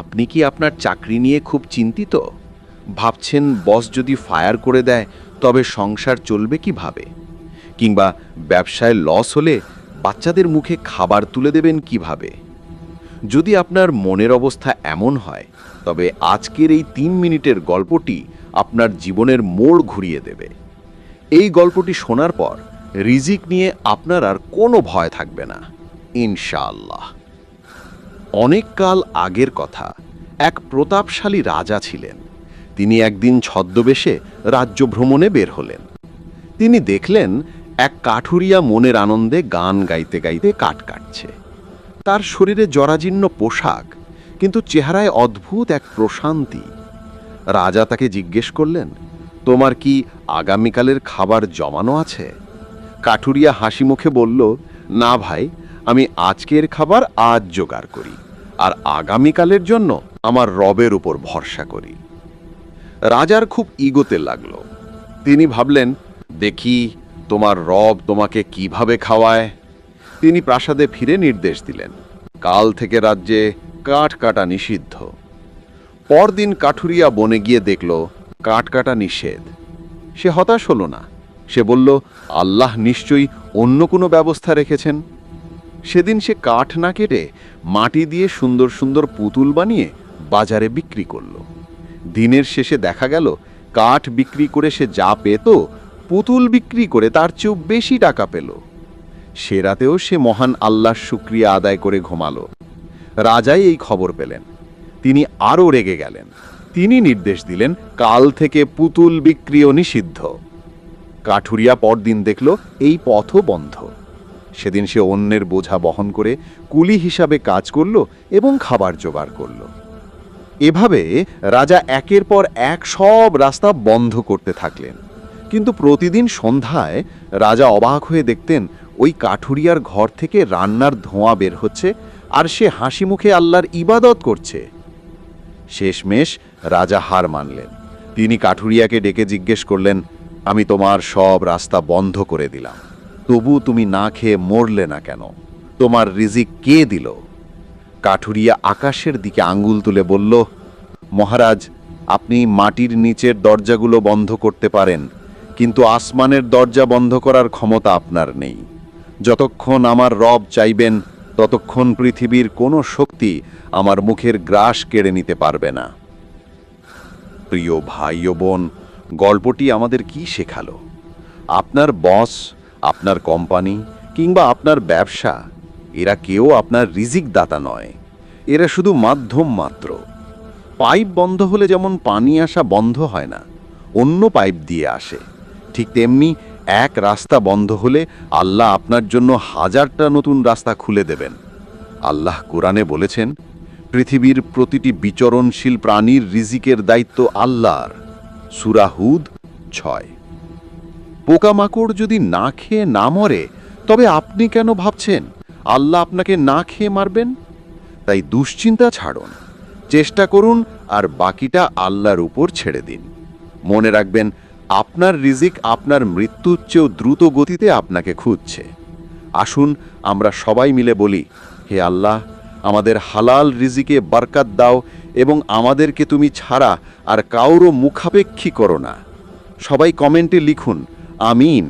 আপনি কি আপনার চাকরি নিয়ে খুব চিন্তিত? ভাবছেন বস যদি ফায়ার করে দেয়, তবে সংসার চলবে কীভাবে? কিংবা ব্যবসায় লস হলে বাচ্চাদের মুখে খাবার তুলে দেবেন কীভাবে? যদি আপনার মনের অবস্থা এমন হয়, তবে আজকের এই তিন মিনিটের গল্পটি আপনার জীবনের মোড় ঘুরিয়ে দেবে। এই গল্পটি শোনার পর রিজিক নিয়ে আপনার আর কোনো ভয় থাকবে না। ইনশাআল্লাহ। অনেক কাল আগের কথা। এক প্রতাপশালী রাজা ছিলেন। তিনি একদিন ছদ্মবেশে রাজ্য ভ্রমণে বের হলেন। তিনি দেখলেন এক কাঠুরিয়া মনের আনন্দে গান গাইতে গাইতে কাট কাটছে। তার শরীরে জরাজীর্ণ পোশাক, কিন্তু চেহারায় অদ্ভুত এক প্রশান্তি। রাজা তাকে জিজ্ঞেস করলেন, তোমার কি আগামীকালের খাবার জমানো আছে? কাঠুরিয়া হাসি মুখে বলল, না ভাই আমি আজকের খাবার আজ জোগাড় করি, আর আগামীকালের জন্য আমার রবের উপর ভরসা করি। রাজার খুব ইগোতে লাগল। তিনি ভাবলেন, দেখি তোমার রব তোমাকে কীভাবে খাওয়ায়? তিনি প্রাসাদে ফিরে নির্দেশ দিলেন, কাল থেকে রাজ্যে কাঠ কাটা নিষিদ্ধ। পরদিন কাঠুরিয়া বনে গিয়ে দেখল, কাঠ কাটা নিষেধ। সে হতাশ হলো না। সে বলল, আল্লাহ নিশ্চয়ই অন্য কোনো ব্যবস্থা রেখেছেন? সেদিন সে কাঠ না কেটে মাটি দিয়ে সুন্দর সুন্দর পুতুল বানিয়ে বাজারে বিক্রি করল। দিনের শেষে দেখা গেল, কাঠ বিক্রি করে সে যা পেত, পুতুল বিক্রি করে তার চেয়েও বেশি টাকা পেল। সে রাতেও সে মহান আল্লাহর শুক্রিয়া আদায় করে ঘুমালো। রাজাই এই খবর পেলেন। তিনি আরও রেগে গেলেন। তিনি নির্দেশ দিলেন, কাল থেকে পুতুল বিক্রিও নিষিদ্ধ। কাঠুরিয়া পরদিন দেখল, এই পথও বন্ধ। সেদিন সে অন্যের বোঝা বহন করে কুলি হিসাবে কাজ করল এবং খাবার জোগাড় করল। এভাবে রাজা একের পর এক সব রাস্তা বন্ধ করতে থাকলেন। কিন্তু প্রতিদিন সন্ধ্যায় রাজা অবাক হয়ে দেখতেন ওই কাঠুরিয়ার ঘর থেকে রান্নার ধোঁয়া বের হচ্ছে আর সে হাসি মুখে আল্লাহর ইবাদত করছে। শেষমেশ রাজা হার মানলেন। তিনি কাঠুরিয়াকে ডেকে জিজ্ঞেস করলেন, আমি তোমার সব রাস্তা বন্ধ করে দিলাম। তবু তুমি না খেয়ে মরলে না কেন? তোমার রিজিক কে দিল? কাঠুরিয়া আকাশের দিকে আঙ্গুল তুলে বলল, মহারাজ, আপনি মাটির নিচের দরজাগুলো বন্ধ করতে পারেন, কিন্তু আসমানের দরজা বন্ধ করার ক্ষমতা আপনার নেই। যতক্ষণ আমার রব চাইবেন, ততক্ষণ পৃথিবীর কোনো শক্তি আমার মুখের গ্রাস কেড়ে নিতে পারবে না। প্রিয় ভাই ও বোন, গল্পটি আমাদের কি শেখালো? আপনার বস আপনার কোম্পানি কিংবা আপনার ব্যবসা, এরা কেউ আপনার রিজিক দাতা নয়। এরা শুধু মাধ্যম মাত্র। পাইপ বন্ধ হলে যেমন পানি আসা বন্ধ হয় না, অন্য পাইপ দিয়ে আসে। ঠিক তেমনি এক রাস্তা বন্ধ হলে আল্লাহ আপনার জন্য হাজারটা নতুন রাস্তা খুলে দেবেন। আল্লাহ কোরআনে বলেছেন, পৃথিবীর প্রতিটি বিচরণশীল প্রাণীর রিজিকের দায়িত্ব আল্লাহর। সুরাহুদ ছয়। পোকামাকড় যদি না খেয়ে না মরে, তবে আপনি কেন ভাবছেন? আল্লাহ আপনাকে না খেয়ে মারবেন? তাই দুশ্চিন্তা ছাড়ুন। চেষ্টা করুন আর বাকিটা আল্লাহর উপর ছেড়ে দিন। মনে রাখবেন, আপনার রিজিক আপনার মৃত্যুর চেয়েও দ্রুত গতিতে আপনাকে খুঁজছে। আসুন, আমরা সবাই মিলে বলি, হে আল্লাহ, আমাদের হালাল রিজিকে বরকাত দাও এবং আমাদেরকে তুমি ছাড়া আর কাউরও মুখাপেক্ষী করো না। সবাই কমেন্টে লিখুন আমিন